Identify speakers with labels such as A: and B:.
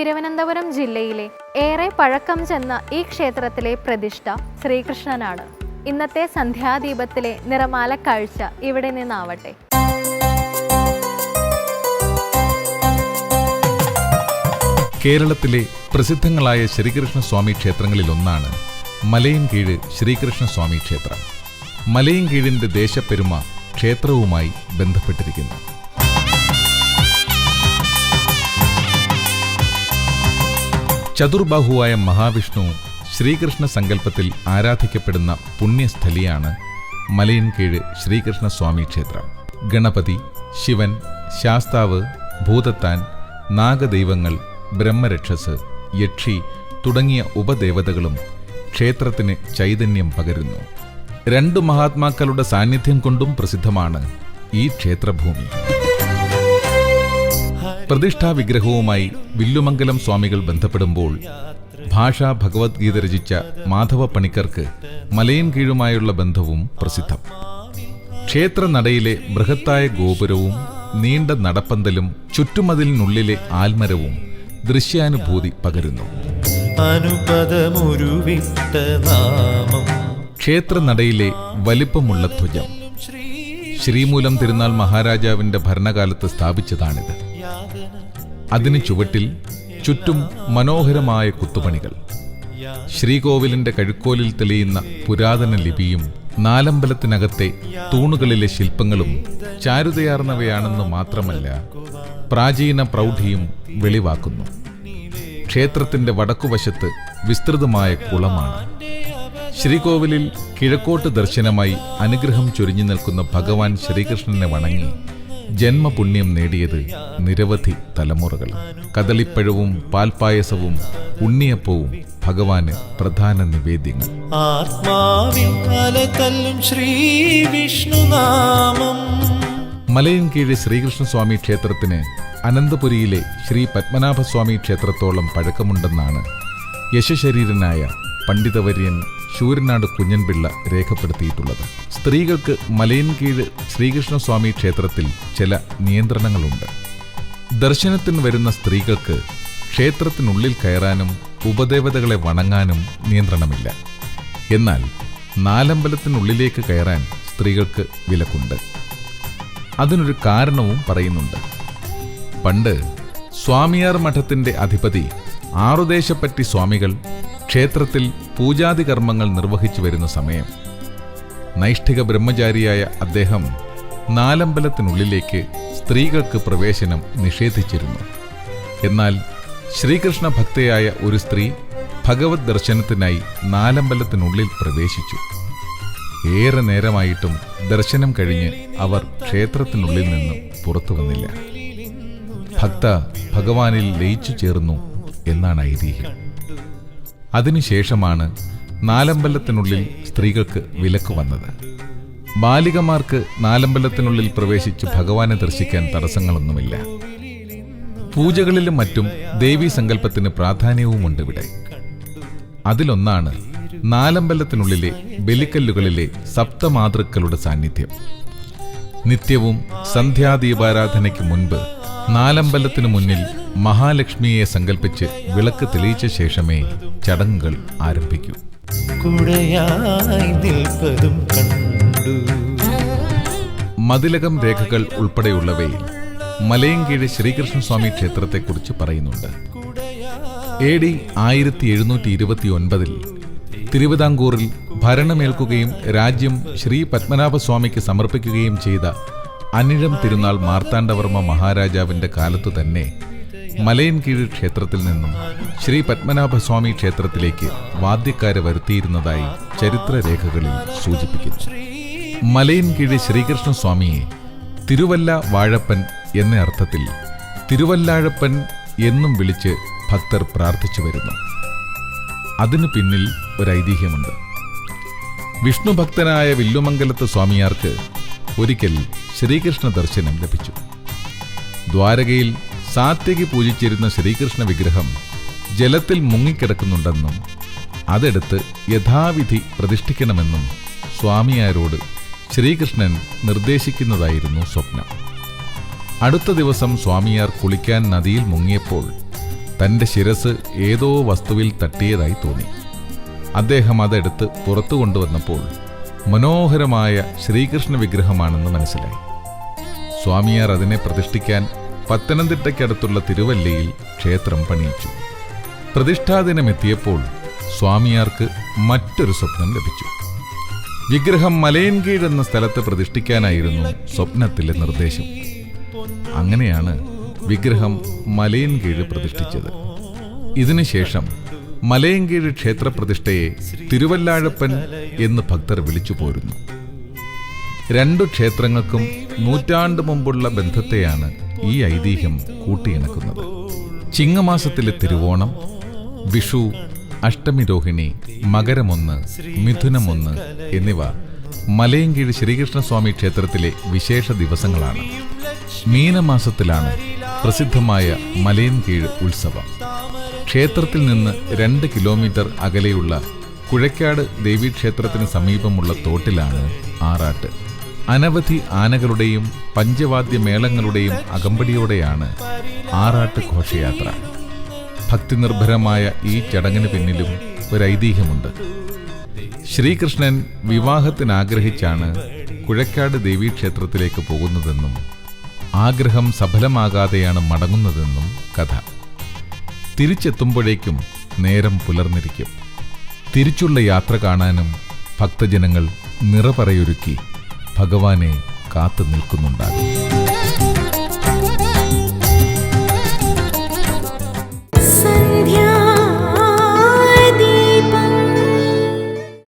A: തിരുവനന്തപുരം ജില്ലയിലെ ഏറെ പഴക്കം ചെന്ന ഈ ക്ഷേത്രത്തിലെ പ്രതിഷ്ഠ ശ്രീകൃഷ്ണനാണ്. ഇന്നത്തെ സന്ധ്യാദീപത്തിലെ നിറമാല കാഴ്ച ഇവിടെ നിന്നാവട്ടെ.
B: കേരളത്തിലെ പ്രസിദ്ധങ്ങളായ ശ്രീകൃഷ്ണസ്വാമി ക്ഷേത്രങ്ങളിലൊന്നാണ് മലയൻകീഴ് ശ്രീകൃഷ്ണസ്വാമി ക്ഷേത്രം. മലയൻകീഴിന്റെ ദേശപ്പെരുമ ക്ഷേത്രവുമായി ബന്ധപ്പെട്ടിരിക്കുന്നു. ചതുർബാഹുവായ മഹാവിഷ്ണു ശ്രീകൃഷ്ണ സങ്കല്പത്തിൽ ആരാധിക്കപ്പെടുന്ന പുണ്യസ്ഥലിയാണ് മലയൻകീഴ് ശ്രീകൃഷ്ണ സ്വാമി ക്ഷേത്രം. ഗണപതി ശിവൻ ശാസ്താവ് ഭൂതത്താൻ നാഗദൈവങ്ങൾ ബ്രഹ്മരക്ഷസ് യക്ഷി തുടങ്ങിയ ഉപദേവതകളും ക്ഷേത്രത്തിന് ചൈതന്യം പകരുന്നു. രണ്ടു മഹാത്മാക്കളുടെ സാന്നിധ്യം കൊണ്ടും പ്രസിദ്ധമാണ് ഈ ക്ഷേത്രഭൂമി. പ്രതിഷ്ഠാ വിഗ്രഹവുമായി വില്ലുമംഗലം സ്വാമികൾ ബന്ധപ്പെടുമ്പോൾ ഭാഷാ ഭഗവത്ഗീത രചിച്ച മാധവ പണിക്കർക്ക് മലയൻ കീഴുമായുള്ള ബന്ധവും പ്രസിദ്ധം. ക്ഷേത്ര നടയിലെ ബൃഹത്തായ ഗോപുരവും നീണ്ട നടപ്പന്തലും ചുറ്റുമതിലിനുള്ളിലെ ആൽമരവും ദൃശ്യാനുഭൂതി പകരുന്നു.
C: ക്ഷേത്ര
B: നടയിലെ വലിപ്പമുള്ള ധ്വജം. ശ്രീമൂലം തിരുനാൾ മഹാരാജാവിന്റെ ഭരണകാലത്ത് സ്ഥാപിച്ചതാണിത്. അതിന് ചുവട്ടിൽ ചുറ്റും മനോഹരമായ കുത്തുപണികൾ. ശ്രീകോവിലിന്റെ കഴുക്കോലിൽ തെളിയുന്ന പുരാതന ലിപിയും നാലമ്പലത്തിനകത്തെ തൂണുകളിലെ ശില്പങ്ങളും ചാരുതയാർന്നവയാണെന്ന് മാത്രമല്ല പ്രാചീന പ്രൗഢിയും വെളിവാക്കുന്നു. ക്ഷേത്രത്തിന്റെ വടക്കുവശത്ത് വിസ്തൃതമായ കുളമാണ്. ശ്രീകോവിലിൽ കിഴക്കോട്ട് ദർശനമായി അനുഗ്രഹം ചൊരിഞ്ഞു നിൽക്കുന്ന ഭഗവാൻ ശ്രീകൃഷ്ണനെ വണങ്ങി ജന്മപുണ്യം നേടിയത് നിരവധി തലമുറകൾ. കദളിപ്പഴവും പാൽപായസവും ഉണ്ണിയപ്പവും ഭഗവാന് പ്രധാന നിവേദ്യങ്ങൾ.
C: ആത്മാവിൽ കീഴ് ശ്രീ വിഷ്ണുനാമം.
B: മലയൻകീഴ് ശ്രീകൃഷ്ണസ്വാമി ക്ഷേത്രത്തിന് അനന്തപുരിയിലെ ശ്രീ പത്മനാഭസ്വാമി ക്ഷേത്രത്തോളം പഴക്കമുണ്ടെന്നാണ് യശശരീരനായ പണ്ഡിതവര്യൻ ശൂരനാട് കുഞ്ഞൻപിള്ള രേഖപ്പെടുത്തിയിട്ടുള്ളത്. സ്ത്രീകൾക്ക് മലയൻകീഴ് ശ്രീകൃഷ്ണസ്വാമി ക്ഷേത്രത്തിൽ ചില നിയന്ത്രണങ്ങളുണ്ട്. ദർശനത്തിന് വരുന്ന സ്ത്രീകൾക്ക് ക്ഷേത്രത്തിനുള്ളിൽ കയറാനും ഉപദേവതകളെ വണങ്ങാനും നിയന്ത്രണമില്ല. എന്നാൽ നാലമ്പലത്തിനുള്ളിലേക്ക് കയറാൻ സ്ത്രീകൾക്ക് വിലക്കുണ്ട്. അതിനൊരു കാരണവും പറയുന്നുണ്ട്. പണ്ട് സ്വാമിയാർ മഠത്തിന്റെ അധിപതി ആറുദേശപ്പറ്റി സ്വാമികൾ ക്ഷേത്രത്തിൽ പൂജാതി കർമ്മങ്ങൾ നിർവഹിച്ചു വരുന്ന സമയം. നൈഷ്ഠിക ബ്രഹ്മചാരിയായ അദ്ദേഹം നാലമ്പലത്തിനുള്ളിലേക്ക് സ്ത്രീകൾക്ക് പ്രവേശനം നിഷേധിച്ചിരുന്നു. എന്നാൽ ശ്രീകൃഷ്ണ ഭക്തയായ ഒരു സ്ത്രീ ഭഗവത് ദർശനത്തിനായി നാലമ്പലത്തിനുള്ളിൽ പ്രവേശിച്ചു. ഏറെ നേരമായിട്ടും ദർശനം കഴിഞ്ഞ് അവർ ക്ഷേത്രത്തിനുള്ളിൽ നിന്നും പുറത്തു വന്നില്ല. ഭക്ത ഭഗവാനിൽ ലയിച്ചു ചേർന്നു എന്നാണ് ഐതിഹ്യം. അതിനുശേഷമാണ് നാലമ്പലത്തിനുള്ളിൽ സ്ത്രീകൾക്ക് വിലക്ക് വന്നത്. ബാലികമാർക്ക് നാലമ്പലത്തിനുള്ളിൽ പ്രവേശിച്ച് ഭഗവാനെ ദർശിക്കാൻ തടസ്സങ്ങളൊന്നുമില്ല. പൂജകളിലും മറ്റും ദേവീ സങ്കല്പത്തിന് പ്രാധാന്യവുമുണ്ട് ഇവിടെ. അതിലൊന്നാണ് നാലമ്പലത്തിനുള്ളിലെ ബലിക്കല്ലുകളിലെ സപ്തമാതൃക്കളുടെ സാന്നിധ്യം. നിത്യവും സന്ധ്യാദീപാരാധനയ്ക്ക് മുൻപ് നാലമ്പലത്തിനു മുന്നിൽ മഹാലക്ഷ്മിയെ സങ്കല്പിച്ച് വിളക്ക് തെളിയിച്ച ശേഷമേ ചടങ്ങുകൾ ആരംഭിക്കൂ. മതിലകം രേഖകൾ ഉൾപ്പെടെയുള്ളവയിൽ മലയങ്കീഴ് ശ്രീകൃഷ്ണസ്വാമി ക്ഷേത്രത്തെക്കുറിച്ച് പറയുന്നുണ്ട്. എ ഡി ആയിരത്തി എഴുന്നൂറ്റി ഇരുപത്തി ഒൻപതിൽ തിരുവിതാംകൂറിൽ ഭരണമേൽക്കുകയും രാജ്യം ശ്രീ പത്മനാഭസ്വാമിക്ക് സമർപ്പിക്കുകയും ചെയ്ത അനിഴം തിരുനാൾ മാർത്താണ്ഡവർമ്മ മഹാരാജാവിന്റെ കാലത്തു തന്നെ മലയൻകീഴ് ക്ഷേത്രത്തിൽ നിന്നും ശ്രീ പത്മനാഭസ്വാമി ക്ഷേത്രത്തിലേക്ക് വാദ്യക്കാരെ വരുത്തിയിരുന്നതായി ചരിത്രരേഖകളിൽ സൂചിപ്പിക്കുന്നു. മലയൻകീഴ് ശ്രീകൃഷ്ണസ്വാമിയെ തിരുവല്ല വാഴപ്പൻ എന്ന അർത്ഥത്തിൽ തിരുവല്ലാഴപ്പൻ എന്നും വിളിച്ച് ഭക്തർ പ്രാർത്ഥിച്ചു വരുന്നു. അതിനു പിന്നിൽ ഒരു ഐതിഹ്യമുണ്ട് വിഷ്ണു ഭക്തനായ വില്ലുമംഗലത്ത് സ്വാമിയാർക്ക് ഒരിക്കൽ ശ്രീകൃഷ്ണ ദർശനം ലഭിച്ചു. ദ്വാരകയിൽ സാത്യകി പൂജിച്ചിരുന്ന ശ്രീകൃഷ്ണ വിഗ്രഹം ജലത്തിൽ മുങ്ങിക്കിടക്കുന്നുണ്ടെന്നും അതെടുത്ത് യഥാവിധി പ്രതിഷ്ഠിക്കണമെന്നും സ്വാമിയാരോട് ശ്രീകൃഷ്ണൻ നിർദ്ദേശിക്കുന്നതായിരുന്നു സ്വപ്നം. അടുത്ത ദിവസം സ്വാമിയാർ കുളിക്കാൻ നദിയിൽ മുങ്ങിയപ്പോൾ തന്റെ ശിരസ് ഏതോ വസ്തുവിൽ തട്ടിയതായി തോന്നി. അദ്ദേഹം അതെടുത്ത് പുറത്തു കൊണ്ടുവന്നപ്പോൾ മനോഹരമായ ശ്രീകൃഷ്ണ വിഗ്രഹമാണെന്ന് മനസ്സിലായി. സ്വാമിയാർ അതിനെ പ്രതിഷ്ഠിക്കാൻ പത്തനംതിട്ടയ്ക്കടുത്തുള്ള തിരുവല്ലയിൽ ക്ഷേത്രം പണിയിച്ചു. പ്രതിഷ്ഠാദിനമെത്തിയപ്പോൾ സ്വാമിയാർക്ക് മറ്റൊരു സ്വപ്നം ലഭിച്ചു. വിഗ്രഹം മലയൻകീഴ് എന്ന സ്ഥലത്ത് പ്രതിഷ്ഠിക്കാനായിരുന്നു സ്വപ്നത്തിലെ നിർദ്ദേശം. അങ്ങനെയാണ് വിഗ്രഹം മലയൻകീഴ് പ്രതിഷ്ഠിച്ചത്. ഇതിനുശേഷം മലയൻകീഴ് ക്ഷേത്രപ്രതിഷ്ഠയെ തിരുവല്ലാഴപ്പൻ എന്ന് ഭക്തർ വിളിച്ചു പോരുന്നു. രണ്ടു ക്ഷേത്രങ്ങൾക്കും നൂറ്റാണ്ട് മുമ്പുള്ള ബന്ധത്തെയാണ് ഈ ഐതിഹ്യം കൂട്ടിയിണക്കുന്നത്. ചിങ്ങമാസത്തിലെ തിരുവോണം വിഷു അഷ്ടമി രോഹിണി മകരമൊന്ന് മിഥുനമൊന്ന് എന്നിവ മലയങ്കീഴ് ശ്രീകൃഷ്ണസ്വാമി ക്ഷേത്രത്തിലെ വിശേഷ ദിവസങ്ങളാണ്. മീനമാസത്തിലാണ് പ്രസിദ്ധമായ മലയൻകീഴ് ഉത്സവം. ക്ഷേത്രത്തിൽ നിന്ന് രണ്ട് കിലോമീറ്റർ അകലെയുള്ള കുഴക്കാട് ദേവീക്ഷേത്രത്തിന് സമീപമുള്ള തോട്ടിലാണ് ആറാട്ട്. അനവധി ആനകളുടെയും പഞ്ചവാദ്യ മേളങ്ങളുടെയും അകമ്പടിയോടെയാണ് ആറാട്ട് ഘോഷയാത്ര. ഭക്തിനിർഭരമായ ഈ ചടങ്ങിന് പിന്നിലും ഒരു ഐതിഹ്യമുണ്ട് ശ്രീകൃഷ്ണൻ വിവാഹത്തിനാഗ്രഹിച്ചാണ് കുഴക്കാട് ദേവീക്ഷേത്രത്തിലേക്ക് പോകുന്നതെന്നും ആഗ്രഹം സഫലമാകാതെയാണ് മടങ്ങുന്നതെന്നും കഥ. തിരിച്ചെത്തുമ്പോഴേക്കും നേരം പുലർന്നിരിക്കും. തിരിച്ചുള്ള യാത്ര കാണാനും ഭക്തജനങ്ങൾ നിറപറയൊരുക്കി ഭഗവാനെ കാത്തു നിൽക്കുന്നുണ്ടാകും.